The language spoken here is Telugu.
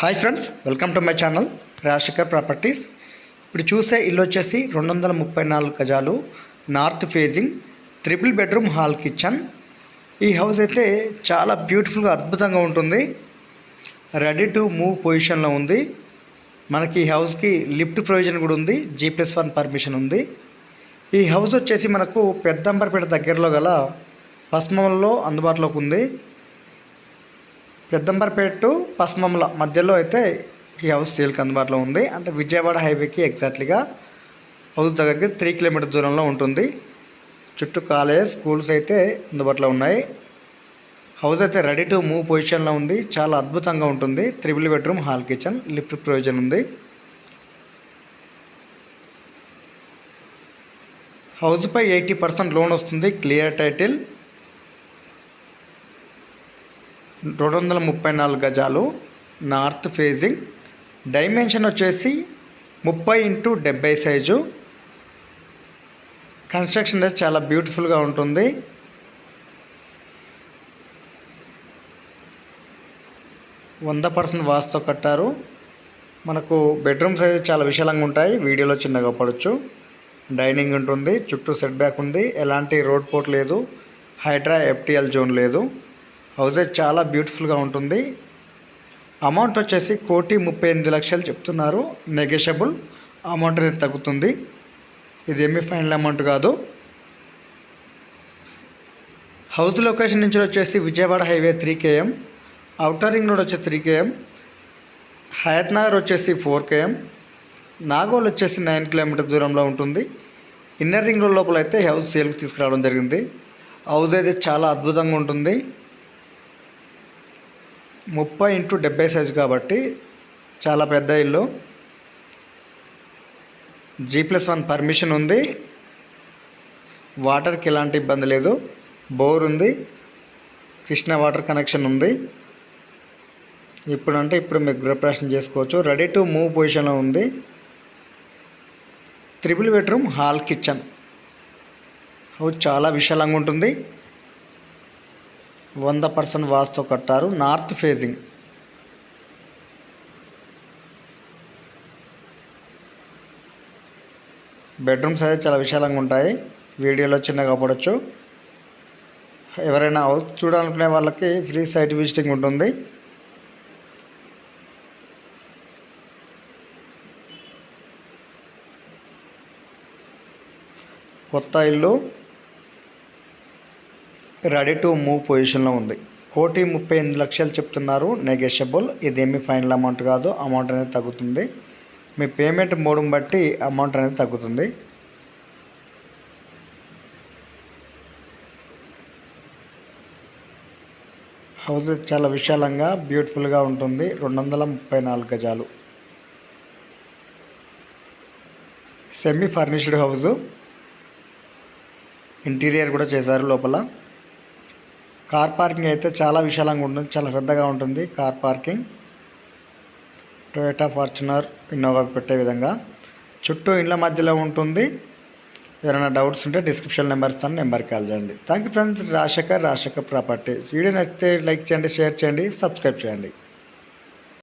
Hi friends welcome to my channel Rajasekhar properties. ఇప్పుడు చూసే ఇల్లు వచ్చేసి రెండు వందల ముప్పై నాలుగు గజాలు north facing triple bedroom hall kitchen. ఈ హౌస్ అయితే చాలా బ్యూటిఫుల్గా అద్భుతంగా ఉంటుంది. రెడీ టు మూవ్ పొజిషన్లో ఉంది. మనకి ఈ హౌస్కి లిఫ్ట్ ప్రొవిజన్ కూడా ఉంది జీ ప్లస్ వన్ పర్మిషన్ ఉంది. ఈ హౌస్ వచ్చేసి మనకు పెద్దంబరపేట దగ్గరలో గల పశ్చిమంలో అందుబాటులోకి ఉంది. పెద్దంబరపేట టు పశ్చిమల మధ్యలో అయితే ఈ హౌస్ సేల్కి అందుబాటులో ఉంది. అంటే విజయవాడ హైవేకి ఎగ్జాక్ట్లీగా హౌస్ దగ్గరికి త్రీ కిలోమీటర్ దూరంలో ఉంటుంది. చుట్టూ కాలేజ్ స్కూల్స్ అయితే అందుబాటులో ఉన్నాయి. హౌస్ అయితే రెడీ టు మూవ్ పొజిషన్లో ఉంది. చాలా అద్భుతంగా ఉంటుంది. Triple bedroom hall kitchen lift provision ఉంది. హౌస్పై ఎయిటీ పర్సెంట్ లోన్ వస్తుంది. Clear title. రెండు వందల ముప్పై నాలుగు గజాలు నార్త్ ఫేజింగ్ డైమెన్షన్ వచ్చేసి ముప్పై ఇంటూ డెబ్బై సైజు. కన్స్ట్రక్షన్ అయితే చాలా బ్యూటిఫుల్గా ఉంటుంది. వంద పర్సెంట్ వాస్తో కట్టారు. మనకు బెడ్రూమ్స్ అయితే చాలా విశాలంగా ఉంటాయి. వీడియోలో చిన్నగా పడవచ్చు డైనింగ్ ఉంటుంది చుట్టూ సెట్ బ్యాక్ ఉంది. ఎలాంటి రోడ్ పోర్ట్ లేదు. హైడ్రా ఎఫ్టిఎల్ జోన్ లేదు. హౌస్ అయితే చాలా బ్యూటిఫుల్గా ఉంటుంది. అమౌంట్ వచ్చేసి కోటి ముప్పై ఎనిమిది లక్షలు చెప్తున్నారు. నెగెషబుల్ అమౌంట్ అనేది తగ్గుతుంది. ఇది ఏమీ ఫైనల్ అమౌంట్ కాదు. హౌస్ లొకేషన్ నుంచి వచ్చేసి Vijayawada highway three KM. Outer ring road వచ్చేసి త్రీ కేఎం. హయత్ నగర్ వచ్చేసి ఫోర్ కేఎం. నాగోల్ వచ్చేసి నైన్ కిలోమీటర్ దూరంలో ఉంటుంది. ఇన్నర్ రింగ్ రోడ్ లోపల అయితే హౌస్ సేల్కి తీసుకురావడం జరిగింది. హౌస్ అయితే చాలా అద్భుతంగా ఉంటుంది. ముప్పై ఇంటూ డెబ్బై సైజు కాబట్టి చాలా పెద్ద ఇల్లు. జీ ప్లస్ వన్ పర్మిషన్ ఉంది. వాటర్కి ఎలాంటి ఇబ్బంది లేదు. బోర్ ఉంది. కృష్ణ వాటర్ కనెక్షన్ ఉంది. ఇప్పుడు అంటే ఇప్పుడు మీరు గృహప్రవేశం చేసుకోవచ్చు. రెడీ టు మూవ్ పొజిషన్లో ఉంది. Triple bedroom hall kitchen house చాలా విశాలంగా ఉంటుంది. వంద పర్సెంట్ వాస్తు కట్టారు. నార్త్ ఫేజింగ్ బెడ్రూమ్స్ అయితే చాలా విశాలంగా ఉంటాయి. వీడియోలో చిన్నగా పడవచ్చు ఎవరైనా హౌస్ చూడాలనుకునే వాళ్ళకి ఫ్రీ సైట్ విజిటింగ్ ఉంటుంది. కొత్త ఇల్లు. రెడీ టు మూవ్ పొజిషన్లో ఉంది. కోటి ముప్పై ఎనిమిది లక్షలు చెప్తున్నారు నెగెషియబుల్. ఇదేమీ ఫైనల్ అమౌంట్ కాదు. అమౌంట్ అనేది తగ్గుతుంది. మీ పేమెంట్ మోడుని బట్టి అమౌంట్ అనేది తగ్గుతుంది. హౌస్ చాలా విశాలంగా బ్యూటిఫుల్గా ఉంటుంది. రెండు వందల ముప్పై నాలుగు గజాలు. Semi furnished house. ఇంటీరియర్ కూడా చేశారు లోపల. కార్ పార్కింగ్ అయితే చాలా విశాలంగా ఉంటుంది చాలా పెద్దగా ఉంటుంది car parking. Toyota Fortuner Innova పెట్టే విధంగా. చుట్టూ ఇండ్ల మధ్యలో ఉంటుంది. ఎవరైనా డౌట్స్ ఉంటే డిస్క్రిప్షన్ నెంబర్ ఇస్తాను నెంబర్కి కాల్ చేయండి. Thank you friends Rajasekhar Rajasekhar property. Video నచ్చితే లైక్ చేయండి షేర్ చేయండి సబ్స్క్రైబ్ చేయండి.